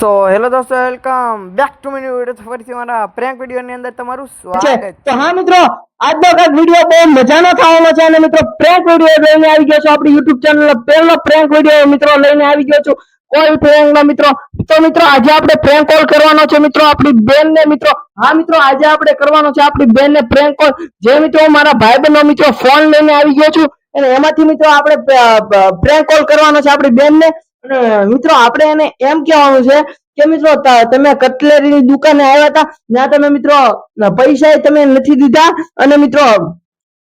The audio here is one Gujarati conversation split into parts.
સો હેલો દોસ્તો welcome back to mini video ફરીથી મારા પ્રેન્ક વિડીયોની અંદર તમારું છે. સ્વાગત તો હા મિત્રો આજનો કંઈક વીડિયો બહુ મજાનો થવાનો છે અને મિત્રો પ્રેન્ક વીડિયો લઈને આવી ગયો છું. આપણી યુટ્યુબ ચેનલ પહેલો પ્રેન્ક વીડિયો મિત્રો લઈને આવી ગયો છું. કોઈ પ્રેન્ક નો મિત્રો. તો મિત્રો આજે આપણે પ્રેન્ક કોલ કરવાનો છે મિત્રો. આપણી બેન ને મિત્રો હા મિત્રો આજે આપણે કરવાનો છે. આપણી બેન ને પ્રેન્ક કોલ જે મિત્રો હું મારા બહેનો મિત્રો ફોન લઈને આવી ગયો છું. અને એમાંથી મિત્રો આપણે પ્રેન્ક કોલ કરવાનો છે આપણી બેન ને અને મિત્રો, આપણે એને એમ કહેવાનું છે કે મિત્રો તમે કટલેરીની દુકાને આવ્યા હતા, જ્યાં તમે મિત્રો પૈસા તમે નથી દીધા અને મિત્રો,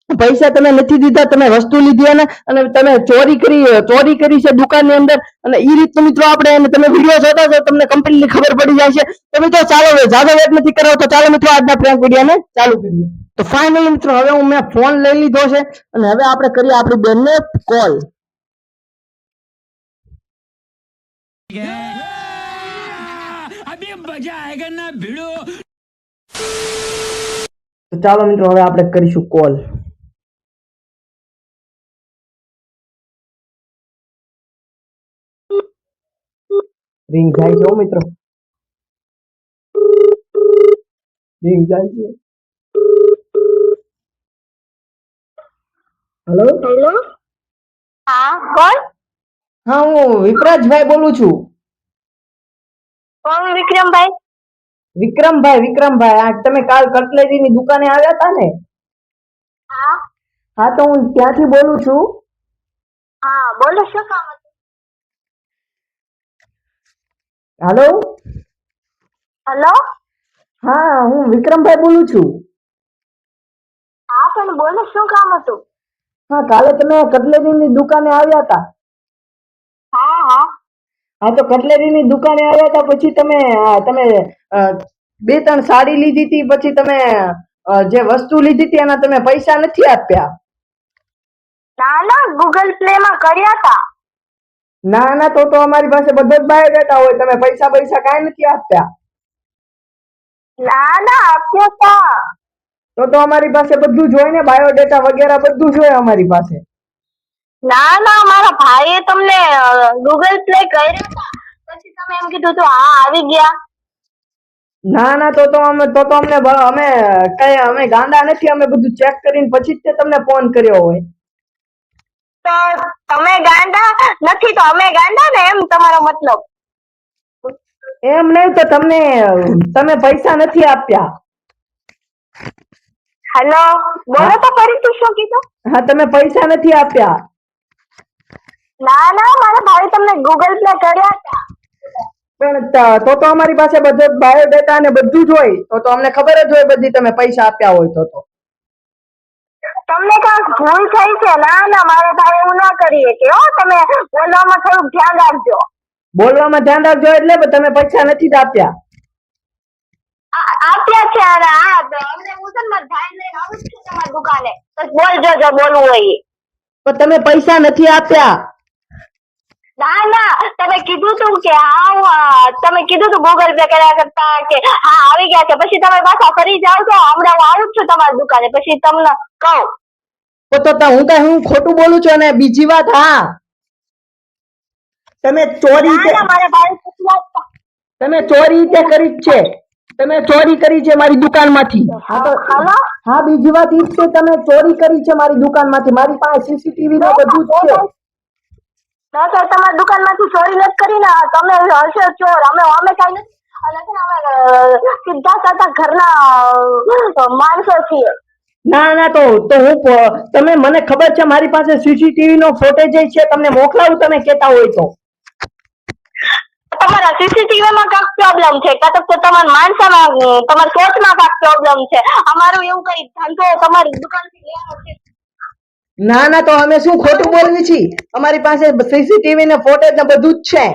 પૈસા તમે નથી દીધા, તમે વસ્તુ લીધી અને અને તમે ચોરી કરી ચોરી કરી છે દુકાનની અંદર અને એ રીતનું મિત્રો આપણે એને તમે વીડિયો જોતા છો તમને કમ્પ્લીટલી ખબર પડી જાય છે. તો મિત્રો, ચાલો જાદો વેટ નથી કરાવો તો ચાલો મિત્રો આજના પ્રેમ વિડીયોને ચાલુ કરીએ. તો ફાઇનલી મિત્રો, હવે હું મેં ફોન લઈ લીધો છે અને હવે આપણે કરીએ આપણી બેનને કોલ તો ચાલો મિત્રો હવે આપણે કરીશું કોલ રિંગ જાય છે મિત્રો રિંગ જાય છે હેલો હેલો હા કોણ હા હું વિપરાજભાઈ બોલું છું. કોણ વિક્રમભાઈ? વિક્રમભાઈ વિક્રમભાઈ આ તમે કાલ કટલેરીની દુકાને આવ્યા હતા ને? હા. હા તો હું ત્યાંથી બોલું છું. હા બોલો શું કામ હતું? હાલો? હેલો? હા હું વિક્રમભાઈ બોલું છું. હા પણ બોલો શું કામ હતું? હા કાલે તમે કટલેરીની દુકાને આવ્યા હતા. હા હા. હા તો કટલેરીની દુકાને આવ્યા હતા પછી તમે તમે બે ત્રણ સાડી લીધી હતી પછી તમે જે વસ્તુ લીધી હતી એના તમે પૈસા નથી આપ્યા? ના ના ગૂગલ પ્લે માં કર્યા હતા ના ના તો તો અમારી પાસે બધો જ બાયોડેટા હોય તમે પૈસા પૈસા કાંઈ નથી આપ્યા ના ના આપ્યા તા. તો તો અમારી પાસે બધું જ હોય ને બાયોડેટા વગેરે બધું જ હોય અમારી પાસે. ના ના મારા ભાઈએ તમને ગૂગલ પ્લે કર્યા હતા પછી તમે એમ કીધું તો હા આવી ગયા. ના ના તો તો અમે તો તો અમને અમે કઈ અમે ગાંડા નથી અમે બધું ચેક કરીને પછી જ તમને ફોન કર્યો હોય. તો તમે ગાંડા નથી તો અમે ગાંડા ને એમ તમારો મતલબ? એમ નહીં તો તમને તમે પૈસા નથી આપ્યા. હેલો બોલો તો ફરીથી શું કીધું? હા તમે પૈસા નથી આપ્યા. ના ના મારા ભાઈ તમને ગૂગલ પ્લે કર્યા હતા. પણ તો તો અમારી પાસે બધો બાયોડેટા ને બધું જ હોય. તો તો અમને ખબર જ હોય બધી તમે પૈસા આપ્યા હોય તો તો. તમને કાંઈક ભૂલ થઈ છે? ના ના મારા ભાઈ એવું ના કરીએ કે હો તમે બોલવામાં થોડુંક ધ્યાન રાખજો. બોલવામાં ધ્યાન રાખજો એટલે તમે પૈસા નથી જ આપ્યા. આ- આપ્યા છે આ અમને હું છે મારા ભાઈ લઈને આવું છું તમારી દુકાને. બસ બોલજો જો બોલવું હોય એ. પણ તમે પૈસા નથી આપ્યા. ના ના તમે કીધું તું કે હા તમે કીધું તું ગૂગલ પે કર્યા કરતા કે હા આવી ગયા છે. પછી તમે પાછા ફરી જાવ છો હમણાં હું આવું છું તમારી દુકાને. પછી તમને કહું. તો તો હું કઈ હું ખોટું બોલું છું અને બીજી વાત હા. તમે ચોરી તે- તમે ચોરી તે કરી છે. તમે ચોરી કરી છે મારી દુકાનમાંથી. હા તો હા બીજી વાત ઈ છે તમે ચોરી કરી છે મારી દુકાનમાંથી. મારી પાસે સીસીટીવી ને બધું છે. ના સર તમારી દુકાનમાંથી ચોરી નથી કરી ને તમે હશે ચોર. અમે અમે કઈ નથી. અમે સીધા સાધા ઘરના માણસો છીએ. ના ના તો તો હું તમે મને ખબર છે મારી પાસે સીસીટીવી નો ફોટેજ છે. તમને મોકલાવું તમે કેતા હોય તો. તમારા સીસીટીવી માં કાંક પ્રોબ્લેમ છે. કાં તો તમારા માણસામાં તમારા સોચમાં કાંઈક પ્રોબ્લેમ છે. અમારું એવું કઈ ધંધો તમારી દુકાનથી લેવાનો છે. ના ના તો અમે શું ખોટું બોલવી છીએ? અમારી પાસે સીસીટીવી ને ફોટેજ ને બધું જ છે.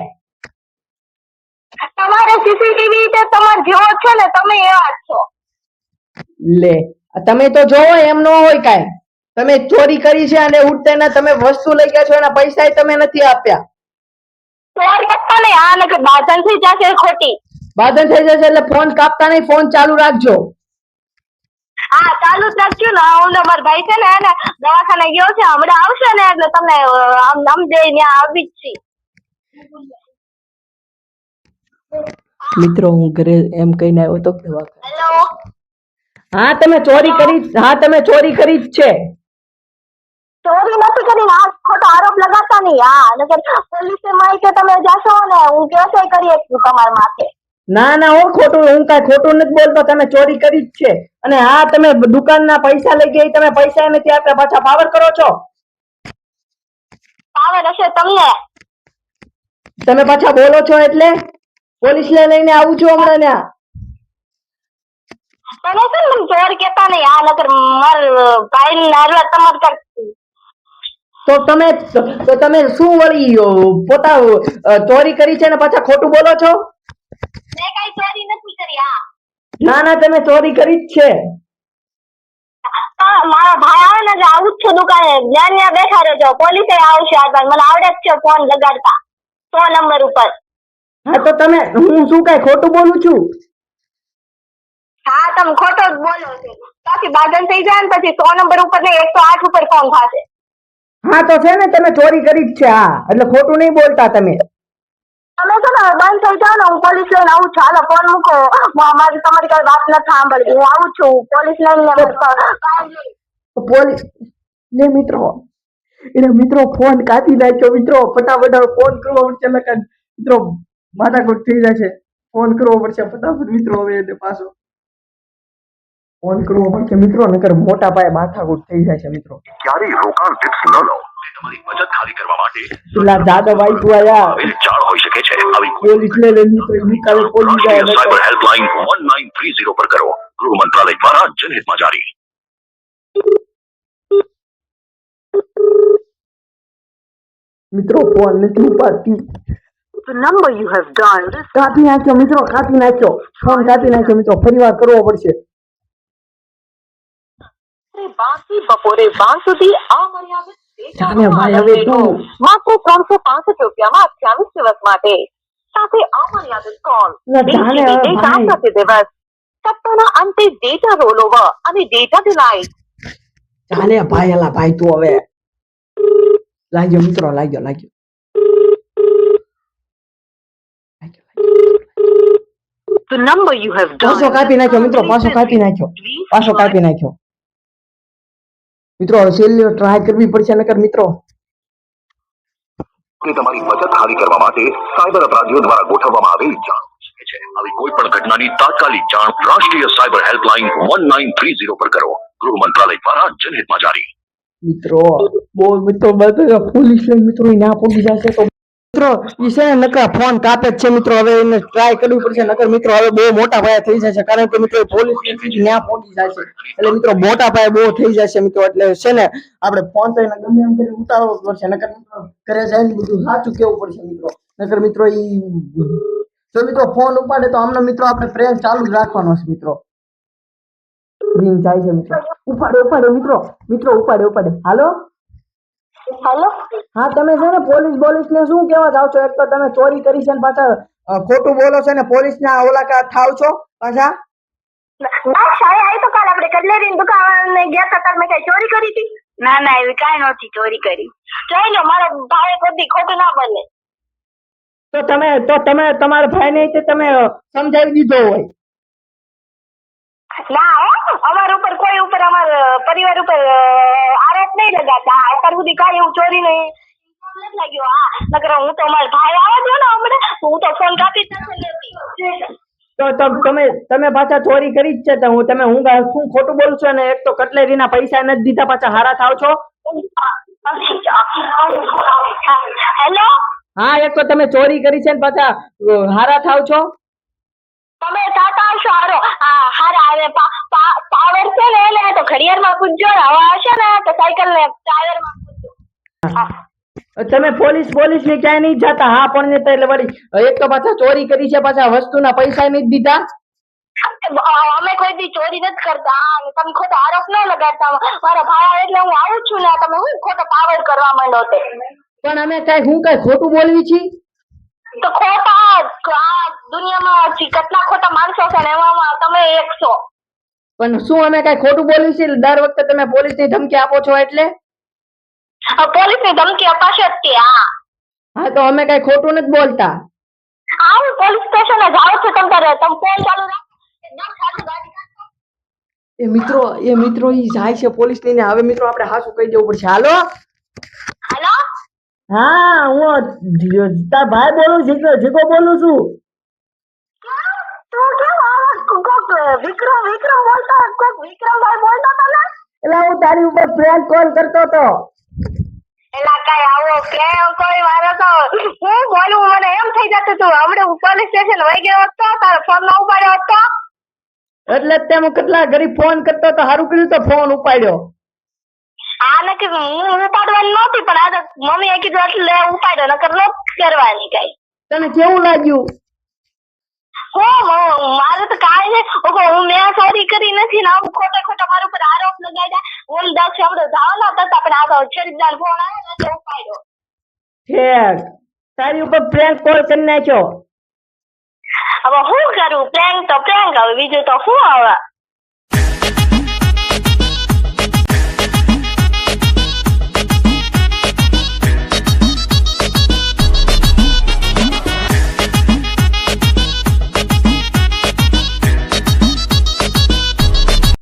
તમારે સીસીટીવી તે તમારે જેવો છે ને તમે એવા છો. લે તમે તો જોવો એમ ન હોય કાઈ. તમે ચોરી કરી છે અને ઉઠતે ના તમે વસ્તુ લઈ ગયા છો એના પૈસા તમે નથી આપ્યા. ચોરી કરતા નહીં આ બાધન થઈ જશે ખોટી. બાધન થઈ જશે એટલે ફોન કાપતા નહીં ફોન ચાલુ રાખજો. હા ચાલુ જ રાખ્યું ને. હું ને મારો ભાઈ છે ને એને દવાખાને ગયો છે હમણાં આવશે ને એટલે તમને આમ દે ત્યાં આવી જ છી. મિત્રો હું ઘરે એમ કહીને આવ્યો તો દવાખાને. હેલો હા તમે ચોરી કરી હા તમે ચોરી કરી જ છે. ચોરી નથી કરી આ ખોટો આરોપ લગાતા નહીં. હા નકર પોલીસે માહિતી તમે જાશો ને હું કેસે કરી શકું તમારા માથે. ના ના હું ખોટું હું કાંઈ ખોટું નથી બોલતો તમે ચોરી કરી જ છે. અને આ તમે દુકાનના પૈસા લઈ ગયા તમે પૈસા નથી આપ્યા પાછા પાવર કરો છો? પાવર હશે તમને. તમે પાછા બોલો છો એટલે? પોલીસ ને લઈને આવું છું હમણાં ત્યાં તમે છે ને ચોર કેતા નહીં આ નકર માર ભાઈ ને તમાર તો તમે તો તમે શું વળી પોતા ચોરી કરી છે ને પાછા ખોટું બોલો છો? મેં કઈ ચોરી નથી કરી હા. ના ના તમે ચોરી કરી જ છે. મારા ભાઈ આવે ને એટલે આવું જ છું દુકાને. જ્યાં ત્યાં બેઠા રહેજો. પોલીસે આવશે આ બાજુ. મને આવડે જ છે ફોન લગાડતા. સો નંબર ઉપર. હા તો તમે હું શું કઈ ખોટું બોલું છું? હા તમે ખોટો જ બોલો છો. પછી બાદલ થઈ જાય ને પછી સો નંબર ઉપર ને એકસો આઠ ઉપર ફોન થશે હા તો છે ને તમે ચોરી કરી જ છે હા. એટલે ખોટું નહીં બોલતા તમે. તમે છે ને બંધ થઈ જાઓ ને હું પોલીસ લઈને આવું છું. હાલો ફોન મૂકો. મા- મારી તમારી કઈ વાત નથી સાંભળવી. હું આવું છું. પોલીસ લઈને પોલીસ લે મિત્રો એટલે મિત્રો ફોન કાઢી નાખ્યો. મિત્રો ફટાફટ ફોન કરવો પડશે લખન મિત્રો માથાકૂટ થઈ જશે ફોન કરવો પડશે ફટાફટ મિત્રો હવે એને પાછો. ફોન કરવો પડશે મિત્રો નકર મોટા પાયે માથાકૂટ થઈ જાય છે મિત્રો. ક્યારેય રોકાણ ટિપ્સ ન લો. તમારી બચત ખાલી કરવા માટે પેલા દાદા ભાઈ તું આયા ચાળ હોઈ શકે છે. આવી પોલીસ લે લે મિત્રો નિકાલે પોલીસ જાય cyber helpline one nine three zero પર કરો. ગૃહ મંત્રાલય દ્વારા જનહિતમાં જારી. મિત્રો ફોન નથી ઉપાડતી. The number you have dialed is કાપી નાખ્યો મિત્રો કાપી નાખ્યો. ફોન કાપી નાખ્યો મિત્રો. ફરી વાર કરવો પડશે. બાકી બપોરે બાર સુધી આ ડેટાનો જાને ભાઈ, હવે તું. માત્ર ત્રણસો પાસઠ રૂપિયામાં અઠ્યાવીસ દિવસ માટે. સાથે અમર્યાદિત કોલ. પ્રતિ દિવસ. સપ્તાહના અંતે ડેટા રોલઓવર અને ડેટા ડિલાઇટ ચાલે ભાઈ અલા ભાઈ તું હવે. લાગ્યો મિત્રો લાગ્યો લાગ્યો. The number you have પાછો કાપી નાખ્યો મિત્રો પાછો કાપી નાખ્યો. પાછો કાપી નાખ્યો. મિત્રો હવે ટ્રાય કરવી પડશે નકર મિત્રો. તમારી બચત ખાલી કરવા માટે સાયબર અપરાધીઓ દ્વારા ગોઠવવામાં આવેલી જાણ છે. આવી કોઈ પણ ઘટનાની તાત્કાલિક જાણ રાષ્ટ્રીય cyber helpline one nine three zero પર કરો. ગૃહ મંત્રાલય દ્વારા જનહિતમાં જારી. મિત્રો બહુ મિત્રો બધા પોલીસ મિત્રો ના પહોંચી જશે તો મિત્રો ઈશાને નકર ફોન કાપે છે મિત્રો. હવે એને ટ્રાય કરવી પડશે, નકર મિત્રો હવે બહુ મોટા પાયા થઈ જશે. કારણ કે મિત્રો પોલીસ ત્યાં પહોંચી જશે એટલે મિત્રો મોટા પાયા બહુ થઈ જશે મિત્રો. એટલે છે ને આપણે ફોન થઈને ગમે એમ કરી ઉતારવો પડશે. નકર મિત્રો ઘરે જઈને બધું સાચું કેવું પડશે મિત્રો. નકર મિત્રો ઈ જો મિત્રો ફોન ઉપાડે તો આમનો મિત્રો આપણે પ્રેમ ચાલુ જ રાખવાનો છે મિત્રો. રિંગ જાય છે મિત્રો. ઉપાડે ઉપાડે મિત્રો. મિત્રો ઉપાડે ઉપાડે. હાલો? હેલો? હા તમે છે ને પોલીસ પોલીસ ને શું કેવા જાવ છો? એક તો તમે ચોરી કરી છે ને પાછા ખોટું બોલો છો ને પોલીસ ના ઓલા કા થાવ છો પાછા? ના સાહેબ આવી તો કાલ આપણે કટલેરી દુકાન ગયા હતા તમે કઈ ચોરી કરી હતી? ના ના એવી કાંઈ નહોતી ચોરી કરી. જોઈ લો મારા ભાઈ કોઈ ખોટું ના બને. તો તમે તો તમે તમારા ભાઈ ને તમે સમજાવી દીધો હોય. ના હો. અમારા ઉપર કોઈ ઉપર અમારા પરિવાર ઉપર આરોપ નહીં લગાતા. અત્યાર સુધી કાંઈ એવું ચોરી નહીં. નથી લાગ્યો હા. નકર હું તો મારા ભાઈ આવે છે ને હમણાં. હું તો ફોન કાપી જ નથી લેતી તો તમે તમે પાછા ચોરી કરી જ છે તો હું તમે હું શું ખોટું બોલું છું ને એક તો કટલેરી ના પૈસા નથી દીધા પાછા હારા થાવ છો? હેલો હા એક તો તમે ચોરી કરી છે ને પાછા હારા થાવ છો? તમે કાકા હારો. હા હારા પા- પાવર છે ને એટલે તો ઘડિયાળમાં પૂછજો ને હવા હશે ને તો સાયકલ ને ટાયરમાં પૂછજો તમે પોલીસ પોલીસ ને ક્યાંય નહીં જતા. હા પણ ને એટલે વળી એક તો પાછા ચોરી કરી છે પાછા વસ્તુના પૈસા નહીં દીધા. અમે કોઈ દી ચોરી નથી કરતા. તમે ખોટો આરોપ ન લગાડતા. મારા ભાયા એટલે હું આવું છું ને તમે હું ખોટો પાવર કરવા માંડો તે પણ અમે કઈ હું કઈ ખોટું બોલવી છીએ તો ખોટા આ દુનિયામાં કેટલા ખોટા માણસો છે ને એમાં તમે એક છો. પણ શું અમે કઈ ખોટું બોલ્યું છે? દર વખતે તમે પોલીસની ધમકી આપો છો એટલે? પોલીસની ધમકી અપાશે જ તે હા હા તો અમે કઈ ખોટું નથી બોલતા. હા પોલીસ સ્ટેશને જાઓ છો તમ તારે તમે ફોન ચાલુ રાખો. એ મિત્રો એ મિત્રો ઈ જાય છે પોલીસ લઈને. હવે મિત્રો આપણે હાસું કહી દેવું પડશે. હાલો? હાલો? હા હું તાર ભાઈ બોલું છું જીગો બોલું છું. વિક્રમ વિક્રમ બોલતો કોક વિક્રમભાઈ બોલતો હતો ને? એટલે હું તારી ઉપર પ્રેન્ક કોલ કરતો હતો એલા કઈ આવો પ્રેમ કોઈ મારો તો હું બોલું મને એમ થઈ જતું તું. હમણાં હું પોલીસ સ્ટેશન વહી ગયો હતો તારો ફોન ન ઉપાડ્યો હતો એટલે તે હું કેટલા ઘડી ફોન કરતો તો સારું કર્યું તો ફોન ઉપાડ્યો. આ નક્કી હું ઉપાડવાની નહોતી પણ આ તો મમ્મીએ કીધું એટલે ઉપાડ્યો. નકર નો કરવાની કઈ. તને કેવું લાગ્યું? હું હું- મારે તો કાંઈ નહીં. હું મેં ચોરી કરી નથી ને આવું ખોટા ખોટા મારા ઉપર આરોપ લગાડ્યા. ઓલ દસ શબ્દો ધાવના હતા પણ આ તો શરીરદાર ફોન આવ્યો ને ઉપાડ્યો. ઠેક તારી ઉપર પ્રેન્ક કોલ કરી નાખ્યો? હવે શું કરું? પ્રેન્ક તો પ્રેન્ક હવે બીજું તો શું હવે